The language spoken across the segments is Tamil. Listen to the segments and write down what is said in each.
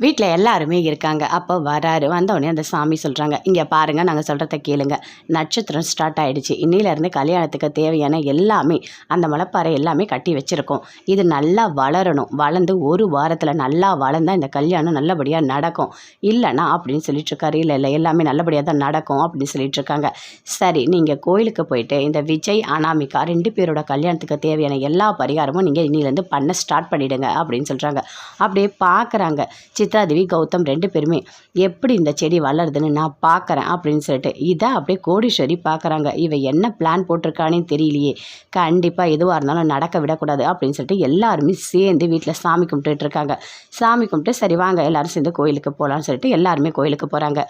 வீட்டில் எல்லாருமே இருக்காங்க. அப்போ வராரு. வந்தவுடனே அந்த சாமி சொல்கிறாங்க இங்கே பாருங்கள் நாங்கள் சொல்கிறத கேளுங்க. நட்சத்திரம் ஸ்டார்ட் ஆகிடுச்சு இன்னிலேருந்து கல்யாணத்துக்கு தேவையான எல்லாமே அந்த மலைப்பாறை எல்லாமே கட்டி வச்சுருக்கோம். இது நல்லா வளரணும். வளர்ந்து ஒரு வாரத்தில் நல்லா வளர்ந்தால் இந்த கல்யாணம் நல்லபடியாக நடக்கும். இல்லைனா அப்படின்னு சொல்லிட்டுருக்காரு இல்லை இல்லை எல்லாமே நல்லபடியாக தான் நடக்கும் அப்படின்னு சொல்லிட்டுருக்காங்க சரி நீங்கள் கோயிலுக்கு போயிட்டு இந்த விஜய் அனாமிகா ரெண்டு பேரோட கல்யாணத்துக்கு தேவையான எல்லா பரிகாரமும் நீங்கள் இன்னிலேருந்து பண்ண ஸ்டார்ட் பண்ணிவிடுங்க அப்படின்னு சொல்கிறாங்க அப்படியே பார்க்குறாங்க சித்ராதேவி கௌதம் ரெண்டு பேருமே எப்படி இந்த செடி வளருதுன்னு நான் பார்க்குறேன் அப்படின்னு சொல்லிட்டு இதை அப்படியே கோடீஸ்வரி பார்க்குறாங்க இவ என்ன பிளான் போட்டிருக்கானே தெரியலையே. கண்டிப்பாக எதுவாக இருந்தாலும் நடக்க விடக்கூடாது அப்படின்னு சொல்லிட்டு எல்லாருமே சேர்ந்து வீட்டில் சாமி கும்பிட்டுட்டு இருக்காங்க. சாமி கும்பிட்டு சரி வாங்க எல்லாரும் சேர்ந்து கோயிலுக்கு போகலான்னு சொல்லிட்டு எல்லாருமே கோயிலுக்கு போகிறாங்க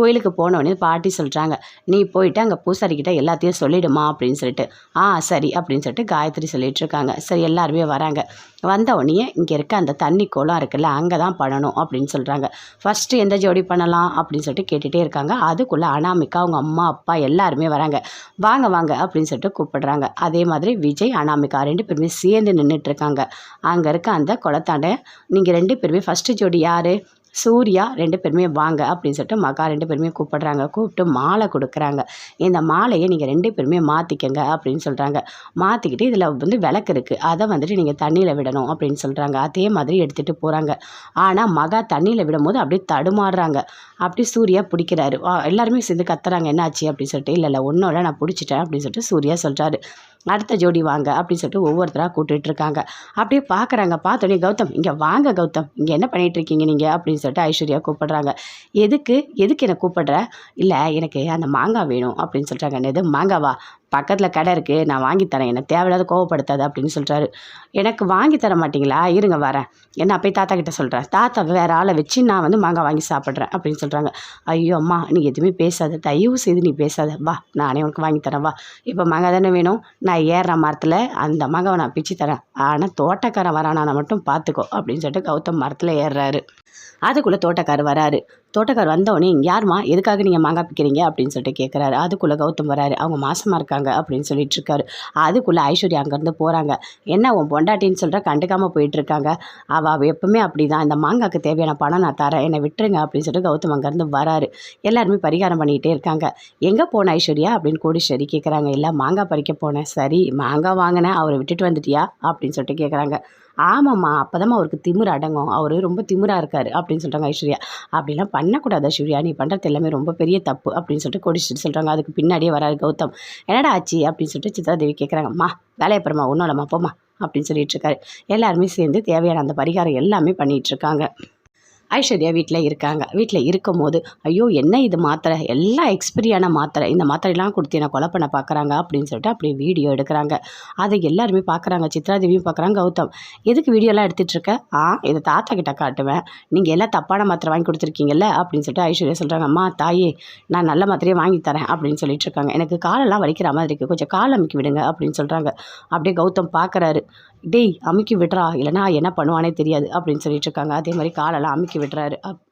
கோயிலுக்கு போனோடனே பாட்டி சொல்கிறாங்க நீ போயிட்டு அங்கே பூசாரிக்கிட்ட எல்லாத்தையும் சொல்லிடுமா? அப்படின்னு சொல்லிட்டு ஆ சரி அப்படின்னு சொல்லிட்டு காயத்ரி சொல்லிட்டு இருக்காங்க. சரி எல்லாருமே வராங்க. வந்த இங்கே இருக்க அந்த தண்ணி குளம் இருக்குல்ல அங்கே தான் பண்ணணும் அப்படின்னு சொல்கிறாங்க ஃபஸ்ட்டு எந்த ஜோடி பண்ணலாம் அப்படின்னு சொல்லிட்டு கேட்டுகிட்டே இருக்காங்க. அதுக்குள்ளே அனாமிகா அவங்க அம்மா அப்பா எல்லாருமே வராங்க. வாங்க வாங்க அப்படின்னு சொல்லிட்டு கூப்பிடுறாங்க. அதே மாதிரி விஜய் அனாமிகா ரெண்டு பேருமே சேர்ந்து நின்றுட்டு இருக்காங்க. அங்கே இருக்க அந்த குளத்தாண்ட நீங்கள் ரெண்டு பேருமே ஃபஸ்ட்டு ஜோடி யார்? சூர்யா ரெண்டு பேருமே வாங்க அப்படின்னு சொல்லிட்டு மகா ரெண்டு பேருமே கூப்பிடுறாங்க. கூப்பிட்டு மாலை கொடுக்குறாங்க. இந்த மாலையை நீங்கள் ரெண்டு பேருமே மாற்றிக்கங்க அப்படின்னு சொல்கிறாங்க மாற்றிக்கிட்டு இதில் வந்து விளக்கு இருக்குது அதை வந்துட்டு நீங்கள் தண்ணியில் விடணும் அப்படின்னு சொல்கிறாங்க அதே மாதிரி எடுத்துகிட்டு போகிறாங்க ஆனால் மகா தண்ணியில் விடும்போது அப்படியே தடுமாறுறாங்க. அப்படி சூர்யா பிடிக்கிறாரு. எல்லாருமே சேர்ந்து கத்துறாங்க. என்னாச்சு? அப்படின்னு சொல்லிட்டு இல்லை இல்லை ஒன்றும் இல்லை. நான் பிடிச்சிட்டேன். அப்படின்னு சொல்லிட்டு சூர்யா சொல்கிறாரு அடுத்த ஜோடி வாங்க. அப்படின்னு சொல்லிட்டு ஒவ்வொருத்தராக கூப்பிட்டுட்டு இருக்காங்க. அப்படியே பார்க்குறாங்க பார்த்தோன்னே கௌதம் இங்கே வாங்க கௌதம். இங்கே என்ன பண்ணிகிட்ருக்கீங்க இருக்கீங்க நீங்கள் அப்படின்னு சொல்லிட்டு ஐஸ்வர்யா கூப்பிடுறாங்க. எதுக்கு? எதுக்கு என்னை கூப்பிடுற? இல்லை எனக்கு அந்த மாங்காய் வேணும் அப்படின்னு சொல்கிறாங்க என்னது? மாங்காவா? பக்கத்தில் கடை இருக்குது நான் வாங்கி தரேன். என்னை தேவையில்லாத கோவப்படுத்தாது அப்படின்னு சொல்கிறாரு எனக்கு வாங்கி தர மாட்டிங்களா? இருங்க வரேன். என்ன போய் தாத்தா கிட்ட சொல்கிறேன் தாத்தா வேறு ஆளை வச்சு நான் வந்து மாங்காய் வாங்கி சாப்பிட்றேன் அப்படின்னு சொல்கிறாங்க ஐயோ அம்மா நீ எதுவுமே பேசாத. தயவு செய்து நீ பேசாத. வா நானே உனக்கு வாங்கி தரேன். வா. இப்போ மாங்காய் தானே வேணும்? நான் ஏறுற மரத்தில் அந்த மாங்காவை நான் பிச்சு தரேன். ஆனால் தோட்டக்காரன் வரானா மட்டும் பார்த்துக்கோ அப்படின்னு சொல்லிட்டு கௌதம் மரத்தில் ஏறுறாரு. அதுக்குள்ளே தோட்டக்காரர் வராரு. தோட்டக்கார் வந்தவொடனே யாரும்மா? எதுக்காக நீங்கள் மாங்காய் பிக்கிறீங்க? அப்படின்னு சொல்லிட்டு கேட்குறாரு அதுக்குள்ளே கௌதம் வராரு. அவங்க மாசமாக இருக்காங்க. அப்படின்னு சொல்லிட்டு இருக்காரு. அதுக்குள்ளே ஐஸ்வர்யா அங்கேருந்து போகிறாங்க என்ன உன் பொண்டாட்டின்னு சொல்கிற கண்டுக்காமல் போயிட்டு இருக்காங்க அவள் அவள் எப்பவுமே அப்படி தான் இந்த மாங்காய்க்கு தேவையான பணம் நான் தரேன். என்னை விட்டுருங்க. அப்படின்னு சொல்லிட்டு கௌதம் அங்கேருந்து வராரு. எல்லாருமே பரிகாரம் பண்ணிகிட்டே இருக்காங்க. எங்கே போன ஐஸ்வர்யா? அப்படின்னு கோடீஸ்வரி கேட்குறாங்க இல்லை மாங்காய் பறிக்க போனேன். சரி மாங்காய் வாங்கினேன். அவரை விட்டுட்டு வந்துட்டியா? அப்படின்னு சொல்லிட்டு கேட்குறாங்க ஆமாம்மா அப்போதாம்மா அவருக்கு திமிர் அடங்கும். அவர் ரொம்ப திமிராக இருக்கார் அப்படின்னு சொல்கிறாங்க ஐஸ்வர்யா. அப்படிலாம் பண்ணக்கூடாது ஐஸ்வர்யா. நீ பண்ணுறது எல்லாமே ரொம்ப பெரிய தப்பு அப்படின்னு சொல்லிட்டு கொடிச்சிட்டு சொல்கிறாங்க அதுக்கு பின்னாடியே வராரு கௌதம். என்னடா ஆச்சு? அப்படின்னு சொல்லிட்டு சித்ராதேவி கேட்குறாங்கம்மா வேலையை அப்புறமா ஒன்றும் இல்லைம்மா போம்மா அப்படின்னு சொல்லிட்டு இருக்காரு. எல்லாருமே சேர்ந்து தேவையான அந்த பரிகாரம் எல்லாமே பண்ணிகிட்ருக்காங்க ஐஸ்வர்யா வீட்டில் இருக்காங்க. வீட்டில் இருக்கும் போது ஐயோ என்ன இது மாத்திரை? எல்லாம் எக்ஸ்பிரியான மாத்திரை. இந்த மாத்திரையெல்லாம் கொடுத்து என்னை கொலை பண்ண பார்க்குறாங்க அப்படின்னு சொல்லிட்டு அப்படியே வீடியோ எடுக்கிறாங்க. அதை எல்லாருமே பார்க்குறாங்க. சித்ராதேவியும் பார்க்குறாங்க. கௌதம் எதுக்கு வீடியோலாம் எடுத்துகிட்டு இருக்க? ஆ இதை தாத்தா கிட்ட காட்டுவேன். நீங்கள் எல்லாம் தப்பான மாத்திரை வாங்கி கொடுத்துருக்கீங்கல்ல? அப்படின்னு சொல்லிட்டு ஐஸ்வர்யா சொல்கிறாங்க அம்மா தாயே நான் நல்ல மாத்திரையை வாங்கி தரேன் அப்படின்னு சொல்லிட்டு இருக்காங்க. எனக்கு காலெல்லாம் வலிக்கிற மாதிரி இருக்குது கொஞ்சம் கால் அமுக்கி விடுங்க அப்படின்னு சொல்கிறாங்க அப்படியே கௌதம் பார்க்குறாரு. டேய் அமுக்கி விடுறா. இல்லைனா என்ன பண்ணுவானே தெரியாது அப்படின்னு சொல்லிட்டு இருக்காங்க. அதே மாதிரி காலெல்லாம் அமுக்கி விடுறாரு. அப்